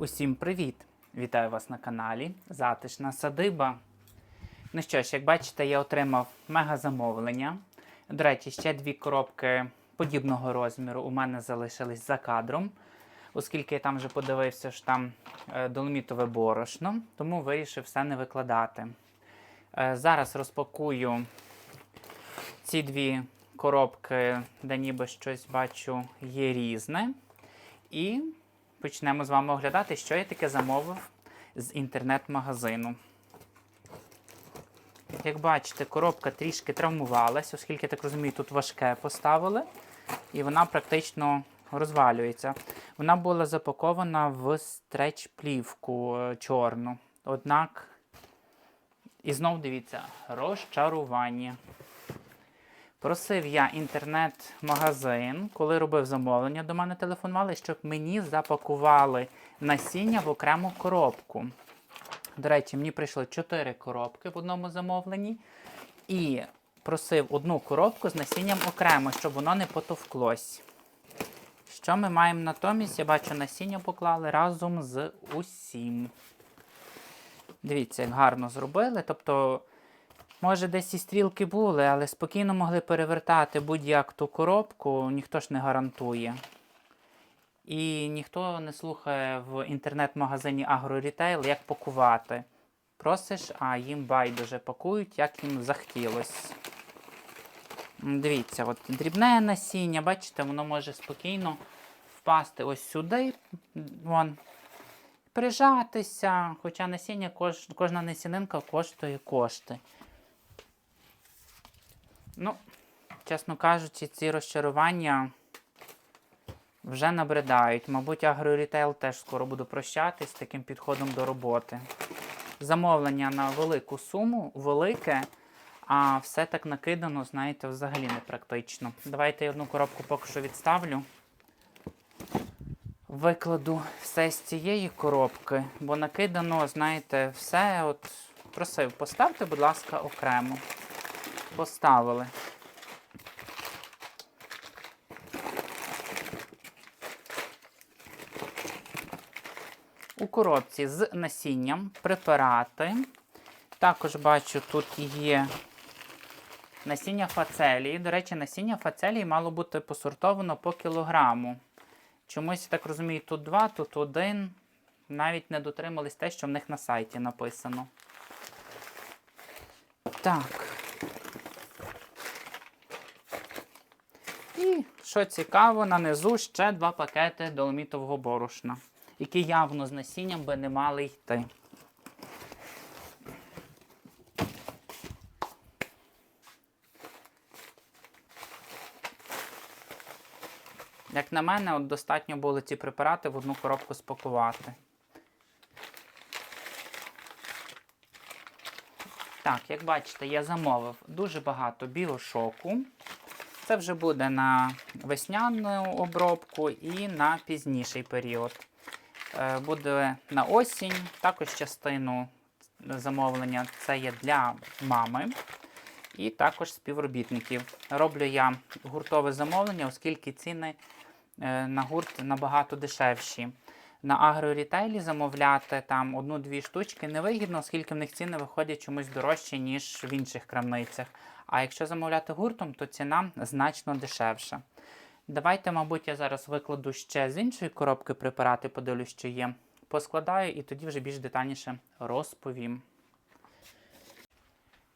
Усім привіт! Вітаю вас на каналі Затишна Садиба. Ну що ж, як бачите, я отримав мега замовлення. До речі, ще дві коробки подібного розміру у мене залишились за кадром, оскільки я там вже подивився, що там е, доломітове борошно, тому вирішив все не викладати. Е, Зараз розпакую ці дві коробки, де ніби щось бачу є різне. І почнемо з вами оглядати, що я таке замовив з інтернет-магазину. Як бачите, коробка трішки травмувалась, оскільки, я так розумію, тут важке поставили, і вона практично розвалюється. Вона була запакована в стреч-плівку е, чорну. Однак, і знов дивіться, розчарування. Просив я інтернет-магазин, коли робив замовлення, до мене телефонували, щоб мені запакували насіння в окрему коробку. До речі, мені прийшло 4 коробки в одному замовленні. І просив одну коробку з насінням окремо, щоб воно не потовклось. Що ми маємо натомість? Я бачу, насіння поклали разом з усім. Дивіться, як гарно зробили. Тобто, може, десь і стрілки були, але спокійно могли перевертати будь-як ту коробку, ніхто ж не гарантує. І ніхто не слухає в інтернет-магазині AgroRetail, як пакувати. Просиш, а їм байдуже пакують, як їм захотілось. Дивіться, от дрібне насіння, бачите, воно може спокійно впасти ось сюди. Вон, прижатися, хоча насіння, кож, кожна насінинка коштує кошти. Ну, чесно кажучи, ці розчарування вже набридають. Мабуть, агрорітейл теж скоро буду прощатись з таким підходом до роботи. Замовлення на велику суму, велике, а все так накидано, знаєте, взагалі не практично. Давайте я одну коробку поки що відставлю. Викладу все з цієї коробки, бо накидано, знаєте, все. От просив, поставте, будь ласка, окремо. Поставили. У коробці з насінням препарати. Також бачу, тут є насіння фацелії. До речі, насіння фацелії мало бути посортовано по кілограму. Чомусь, я так розумію, тут два, тут один. Навіть не дотримались те, що в них на сайті написано. Так. І, що цікаво, на низу ще два пакети доломітового борошна, які явно з насінням би не мали йти. Як на мене, от достатньо було ці препарати в одну коробку спакувати. Так, як бачите, я замовив дуже багато біошоку. Це вже буде на весняну обробку і на пізніший період. Е, Буде на осінь, також частину замовлення це є для мами і також співробітників. Роблю я гуртове замовлення, оскільки ціни е, на гурт набагато дешевші. На агрорітейлі замовляти там одну-дві штучки невигідно, оскільки в них ціни виходять чомусь дорожче, ніж в інших крамницях. А якщо замовляти гуртом, то ціна значно дешевша. Давайте, мабуть, я зараз викладу ще з іншої коробки препарати, подивлюсь, що є. Поскладаю і тоді вже більш детальніше розповім.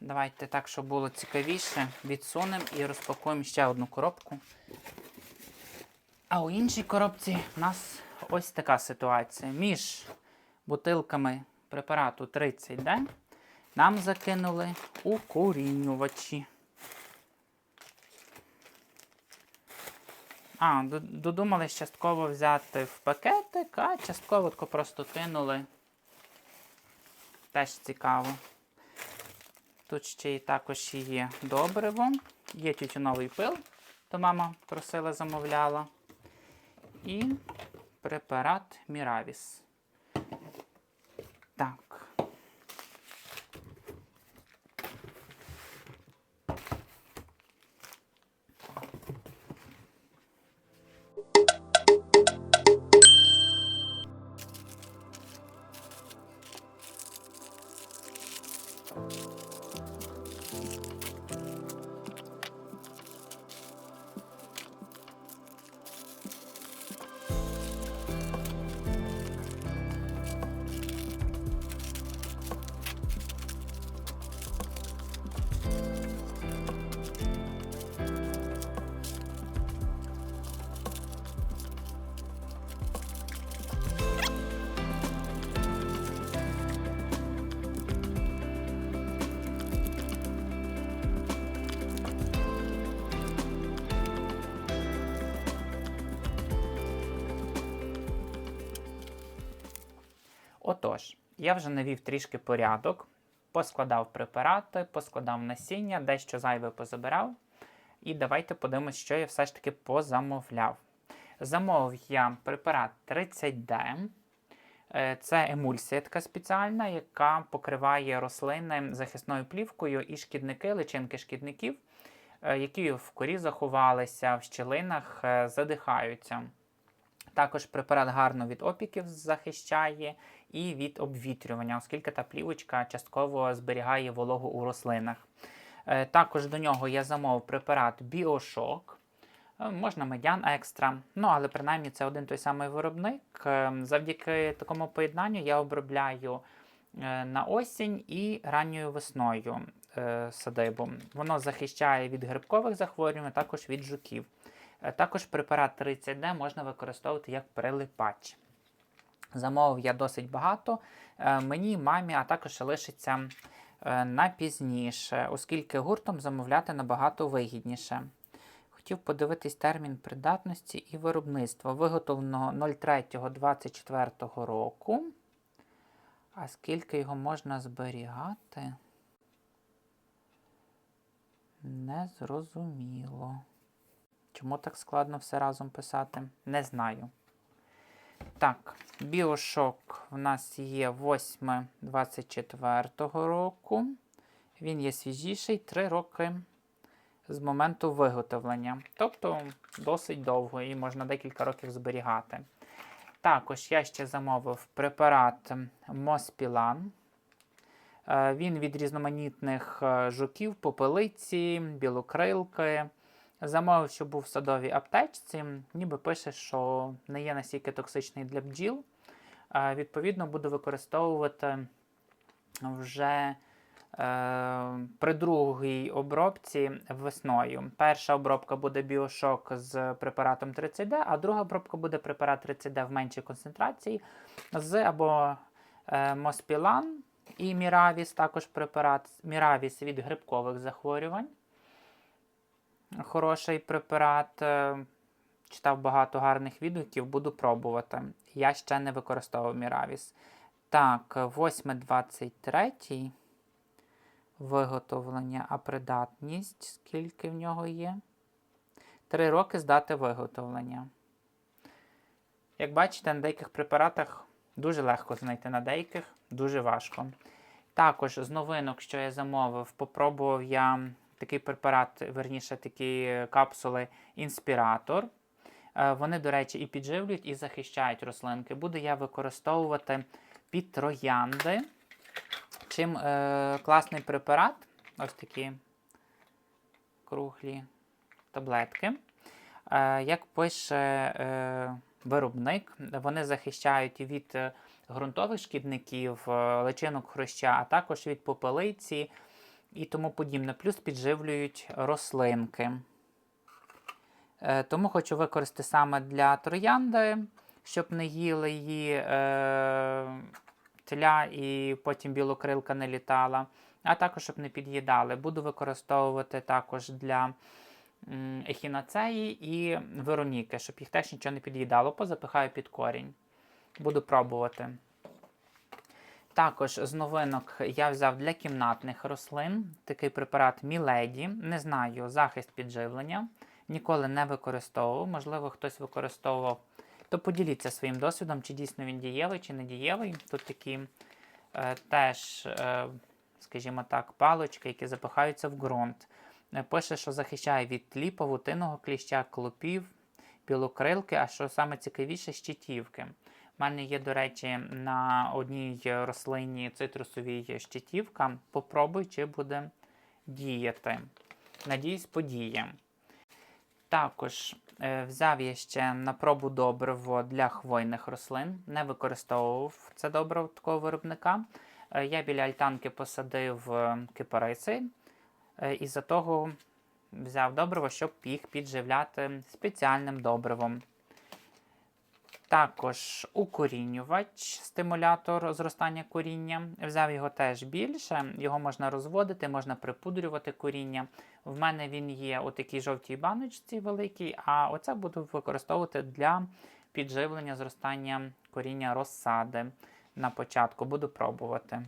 Давайте так, щоб було цікавіше, відсунемо і розпакуємо ще одну коробку. А у іншій коробці в нас ось така ситуація. Між бутилками препарату 30D нам закинули укорінювачі. А, додумались частково взяти в пакетик, а частково просто кинули. Теж цікаво. Тут ще й також є добриво, є тютюновий пил, то мама просила, замовляла. І препарат Міравіс. Так. Отож, я вже навів трішки порядок, поскладав препарати, поскладав насіння, дещо зайве позабирав. І давайте подивимось, що я все ж таки позамовляв. Замовив я препарат 30D. Е, Це емульсія така спеціальна, яка покриває рослини захисною плівкою і шкідники, личинки шкідників, е, які в корі заховалися, в щілинах е, задихаються. Також препарат гарно від опіків захищає і від обвітрювання, оскільки та плівочка частково зберігає вологу у рослинах. Е, Також до нього я замовив препарат Біошок. Е, Можна медян екстра, ну але принаймні це один той самий виробник. Е, Завдяки такому поєднанню я обробляю на осінь і ранньою весною садибу. Воно захищає від грибкових захворювань, також від жуків. Також препарат 30D можна використовувати як прилипач. Замовив я досить багато. Е, Мені, мамі, а також лишиться е, на пізніше, оскільки гуртом замовляти набагато вигідніше. Хотів подивитись термін придатності і виробництва. Виготовлено 03.24 року. А скільки його можна зберігати? Незрозуміло. Чому так складно все разом писати? Не знаю. Так, біошок в нас є 8.24 року. Він є свіжіший 3 роки з моменту виготовлення. Тобто досить довго і можна декілька років зберігати. Також я ще замовив препарат Моспілан. Е, Він від різноманітних е, жуків, попелиці, білокрилки. Замовив, що був в садовій аптечці, ніби пише, що не є настільки токсичний для бджіл. Відповідно, буду використовувати вже е, при другій обробці весною. Перша обробка буде біошок з препаратом 30D, а друга обробка буде препарат 30D в меншій концентрації з або е, Моспілан і Міравіс, також препарат Міравіс від грибкових захворювань. Хороший препарат. е, Читав багато гарних відгуків, буду пробувати. Я ще не використовував Міравіс. Так, 8.23 виготовлення, а придатність, скільки в нього є? Три роки здати виготовлення. Як бачите, на деяких препаратах дуже легко знайти, на деяких дуже важко. Також з новинок, що я замовив, попробував я такий препарат, верніше такі капсули інспіратор. Е, Вони, до речі, і підживлюють, і захищають рослинки. Буду я використовувати під троянди. Чим е, класний препарат, ось такі круглі таблетки. Е, як пише е, виробник, вони захищають від е, ґрунтових шкідників, е, личинок хруща, а також від попелиці і тому подібне. Плюс підживлюють рослинки. Е, тому хочу використати саме для троянди, щоб не їли її е, тля і потім білокрилка не літала, а також щоб не під'їдали. Буду використовувати також для ехінацеї і вероніки, щоб їх теж нічого не під'їдало. Позапихаю під корінь. Буду пробувати. Також з новинок я взяв для кімнатних рослин такий препарат Міледі. Не знаю, захист підживлення. Ніколи не використовував. Можливо, хтось використовував. То поділіться своїм досвідом, чи дійсно він дієвий, чи не дієвий. Тут такі е, теж, е, скажімо так, палочки, які запихаються в ґрунт. Е, Пише, що захищає від тлі, павутинного кліща, клопів, білокрилки, а що саме цікавіше, щитівки. У мене є, до речі, на одній рослині цитрусовій щитівка. Попробуй, чи буде діяти. Надіюсь, подіє. Також е, взяв я ще на пробу добриво для хвойних рослин. Не використовував це добриво такого виробника. Е, я біля альтанки посадив е, кипариси. І за того взяв добриво, щоб їх підживляти спеціальним добривом. Також укорінювач, стимулятор зростання коріння. Взяв його теж більше, його можна розводити, можна припудрювати коріння. В мене він є у такій жовтій баночці великій, а оце буду використовувати для підживлення зростання коріння розсади. на початку. Буду пробувати.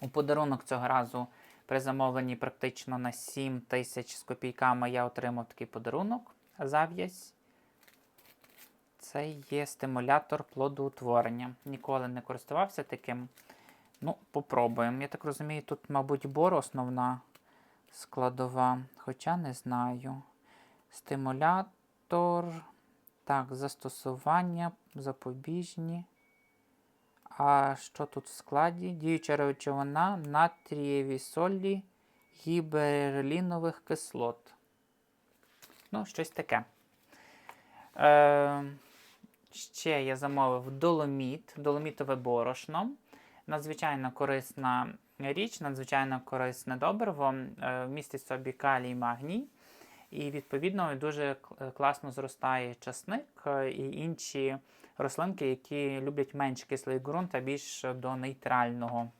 У подарунок цього разу при замовленні практично на 7 тисяч з копійками я отримав такий подарунок зав'язь. Це є стимулятор плодоутворення. Ніколи не користувався таким. Ну, попробуємо. Я так розумію, тут, мабуть, бор основна складова, хоча не знаю. Стимулятор. Так, застосування, запобіжні. А що тут в складі? Діюча речовина натрієві солі гіберлінових кислот. Ну, щось таке. Е, ще я замовив доломіт, доломітове борошно. Надзвичайно корисна річ, надзвичайно корисне добриво. Е, містить собі калій, магній. І, відповідно, дуже класно зростає часник е, і інші рослинки, які люблять менш кислий ґрунт, а більш до нейтрального.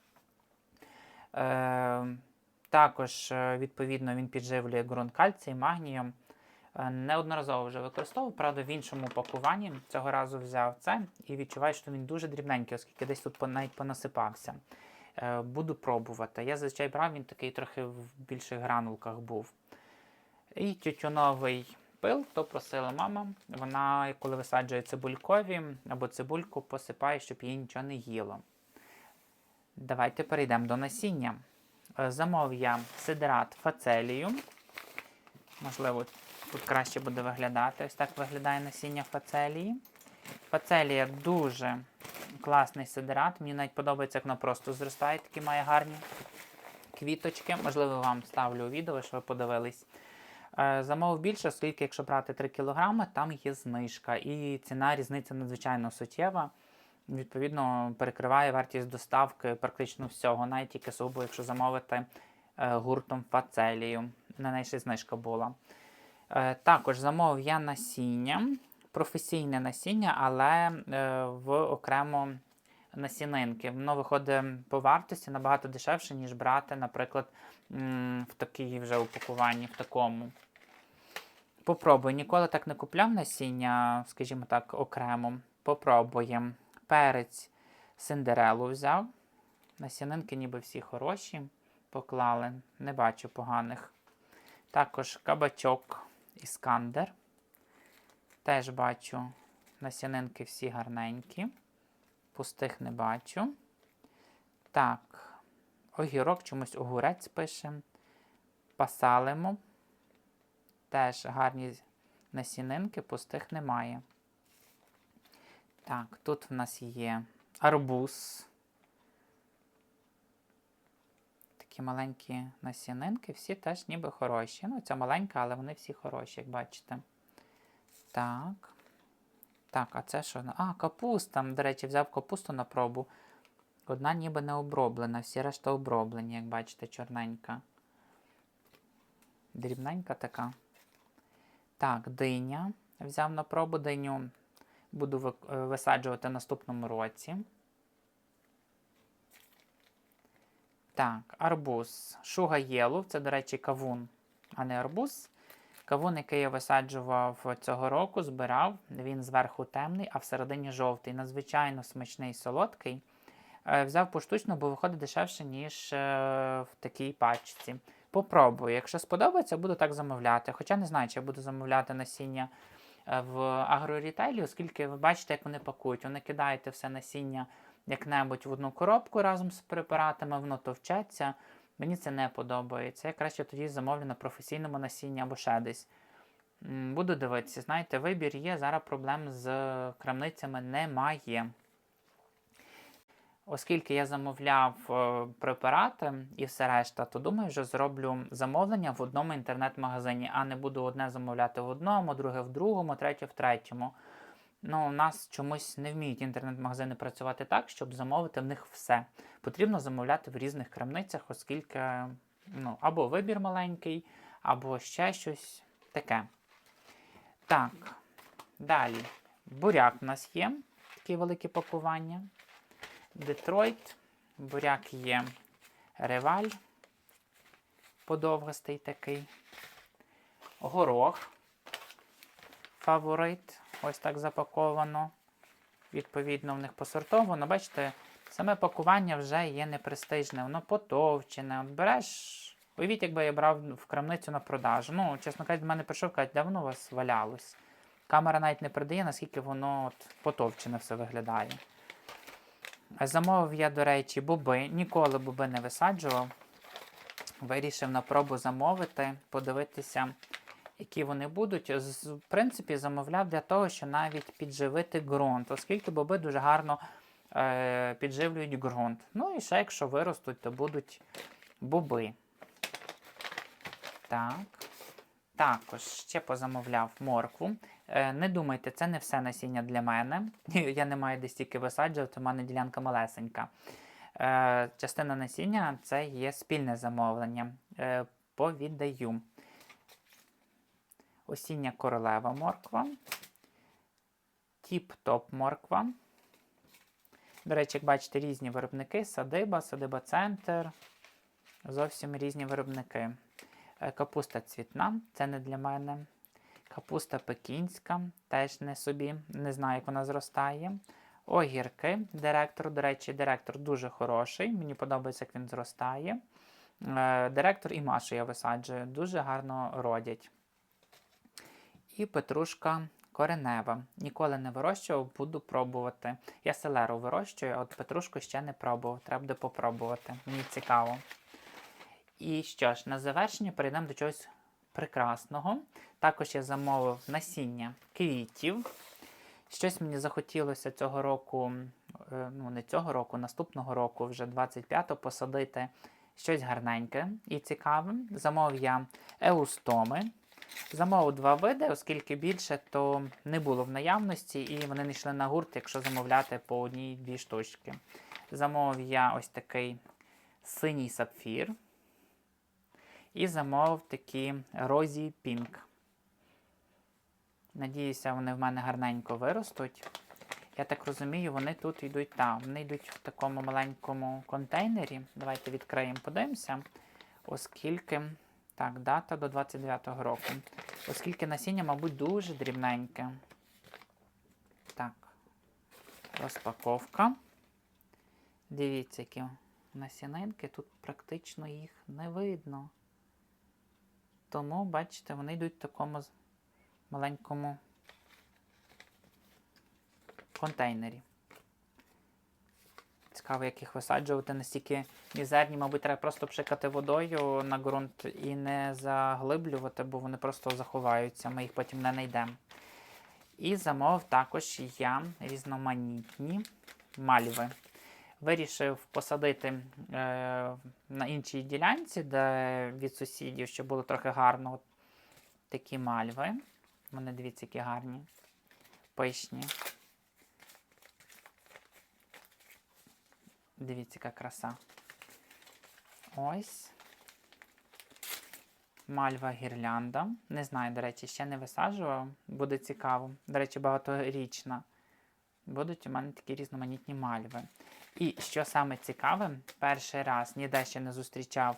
Е, також, відповідно, він підживлює ґрунт кальцієм, магнієм. Е, Неодноразово вже використовував, правда, в іншому пакуванні. Цього разу взяв це і відчуваю, що він дуже дрібненький, оскільки десь тут навіть понасипався. Е, Буду пробувати. Я зазвичай брав, він такий трохи в більших гранулках був. І тютюновий пил, то просила мама. Вона, коли висаджує цибулькові або цибульку, посипає, щоб їй нічого не їло. Давайте перейдемо до насіння. Е, Замов я сидерат фацелію. Можливо, тут краще буде виглядати. Ось так виглядає насіння фацелії. Фацелія дуже класний сидерат. Мені навіть подобається, як воно просто зростає, такі має гарні квіточки. Можливо, вам ставлю відео, щоб ви подивились. Е, Замовив більше, оскільки, якщо брати 3 кг, там є знижка. І ціна різниця надзвичайно суттєва. Відповідно, перекриває вартість доставки практично всього, навіть тільки сугубо, якщо замовити е, гуртом фацелію. На неї ще знижка була. Е, Також замовив я насіння, професійне насіння, але е, в окремо насінинки. Воно виходить по вартості набагато дешевше, ніж брати, наприклад, в такій вже упакуванні, в такому. Попробуй. Ніколи так не купляв насіння, скажімо так, окремо. Попробуємо. Перець синдерелу взяв. Насінинки ніби всі хороші. Поклали. Не бачу поганих. Також кабачок іскандер. Теж бачу насінинки всі гарненькі. Пустих не бачу. Так, огірок чомусь огурець пише. Пасалимо. Теж гарні насінинки, пустих немає. Так, тут в нас є арбуз. Такі маленькі насінинки, всі теж ніби хороші. Ну, ця маленька, але вони всі хороші, як бачите. Так. Так, а це що? А, капуста. До речі, взяв капусту на пробу. Одна ніби не оброблена, всі решта оброблені, як бачите, чорненька. Дрібненька така. Так, диня. Взяв на пробу диню. Буду е, висаджувати в наступному році. Так, арбуз. Шуга єлу. Це, до речі, кавун, а не арбуз. Кавун, який я висаджував цього року, збирав. Він зверху темний, а всередині жовтий. Надзвичайно смачний солодкий. Е, Взяв поштучно, бо виходить дешевше, ніж е, в такій пачці. Попробую. Якщо сподобається, буду так замовляти. Хоча не знаю, чи я буду замовляти насіння е, в агрорітейлі, оскільки ви бачите, як вони пакують. Вони кидаєте все насіння як-небудь в одну коробку разом з препаратами, воно товчеться. Мені це не подобається. Я краще тоді замовлю на професійному насінні або ще десь. Буду дивитися. Знаєте, вибір є, зараз проблем з крамницями немає. Оскільки я замовляв е, препарати і все решта, то думаю, вже зроблю замовлення в одному інтернет-магазині, а не буду одне замовляти в одному, друге в другому, третє в третьому. Ну, у нас чомусь не вміють інтернет-магазини працювати так, щоб замовити в них все. Потрібно замовляти в різних крамницях, оскільки ну, або вибір маленький, або ще щось таке. Так, далі. Буряк у нас є, такі великі пакування. Детройт, буряк є реваль, подовгостий такий. Горох, фаворит, ось так запаковано. відповідно в них посортовано. Бачите, саме пакування вже є непрестижне, воно потовчене. От береш, уявіть, якби я брав в крамницю на продажу. Ну, чесно кажучи, до мене прийшов, кажуть, де воно у вас валялось. Камера навіть не передає, наскільки воно от, потовчене все виглядає. Замовив я, до речі, боби. Ніколи боби не висаджував. Вирішив на пробу замовити, подивитися, які вони будуть. В принципі, замовляв для того, що навіть підживити ґрунт, оскільки боби дуже гарно е, підживлюють ґрунт. Ну і ще, якщо виростуть, то будуть боби. Так. Також ще позамовляв моркву. Е, не думайте, це не все насіння для мене. Я не маю десь стільки висаджувати, у мене ділянка малесенька. Е, частина насіння це є спільне замовлення. Е, повіддаю. Осіння королева морква. Тіп-топ морква. До речі, як бачите, різні виробники: садиба, садиба центр. Зовсім різні виробники. Е, Капуста цвітна, це не для мене. Капуста пекінська, теж не собі, не знаю, як вона зростає. Огірки, директор, до речі, директор дуже хороший. Мені подобається, як він зростає. Е, Директор і Машу я висаджую, дуже гарно родять. І петрушка коренева. Ніколи не вирощував, буду пробувати. Я селеру вирощую, а от петрушку ще не пробував. Треба буде попробувати. Мені цікаво. І що ж, на завершення перейдемо до чогось прекрасного. Також я замовив насіння квітів. Щось мені захотілося цього року, е, ну не цього року, наступного року, вже 25-го, посадити щось гарненьке і цікаве. Замовив я еустоми. Замовив два види, оскільки більше, то не було в наявності, і вони не йшли на гурт, якщо замовляти по одній-дві штучки. Замовив я ось такий синій сапфір. І замовив такі Розі Пінк. Надіюся, вони в мене гарненько виростуть. Я так розумію, вони тут йдуть там. Вони йдуть в такому маленькому контейнері. Давайте відкриємо, подивимося. Оскільки. Так, дата до 29-го року. Оскільки насіння, мабуть, дуже дрібненьке. Так. Розпаковка. Дивіться, які насінинки. Тут практично їх не видно. Тому, бачите, вони йдуть в такому маленькому контейнері. Цікаво, як їх висаджувати настільки мізерні, мабуть, треба просто пшикати водою на ґрунт і не заглиблювати, бо вони просто заховаються, ми їх потім не знайдемо. І замовив також я різноманітні мальви. Вирішив посадити е, на іншій ділянці, де від сусідів, щоб було трохи гарно. Такі мальви. Вони дивіться, які гарні, пишні. Дивіться, яка краса. Ось. Мальва гірлянда. Не знаю, до речі, ще не висаджував. Буде цікаво. До речі, багаторічна. Будуть у мене такі різноманітні мальви. І що саме цікаве, перший раз ніде ще не зустрічав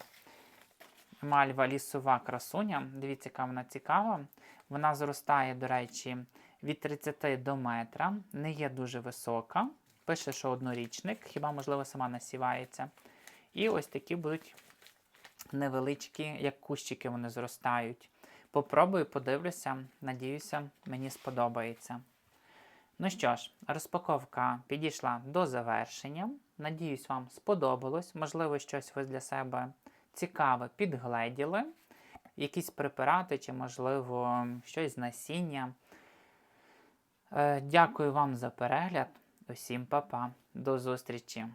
мальва лісова красуня. Дивіться, яка вона цікава. Вона зростає, до речі, від 30 до метра, не є дуже висока. Пише, що однорічник, хіба, можливо, сама насівається. І ось такі будуть невеличкі, як кущики вони зростають. Попробую, подивлюся, надіюся, мені сподобається. Ну що ж, розпаковка підійшла до завершення. Надіюсь, вам сподобалось. Можливо, щось ви для себе цікаве підгледіли. Якісь препарати, чи, можливо, щось з насіння. Е, Дякую вам за перегляд. Усім па-па. До зустрічі!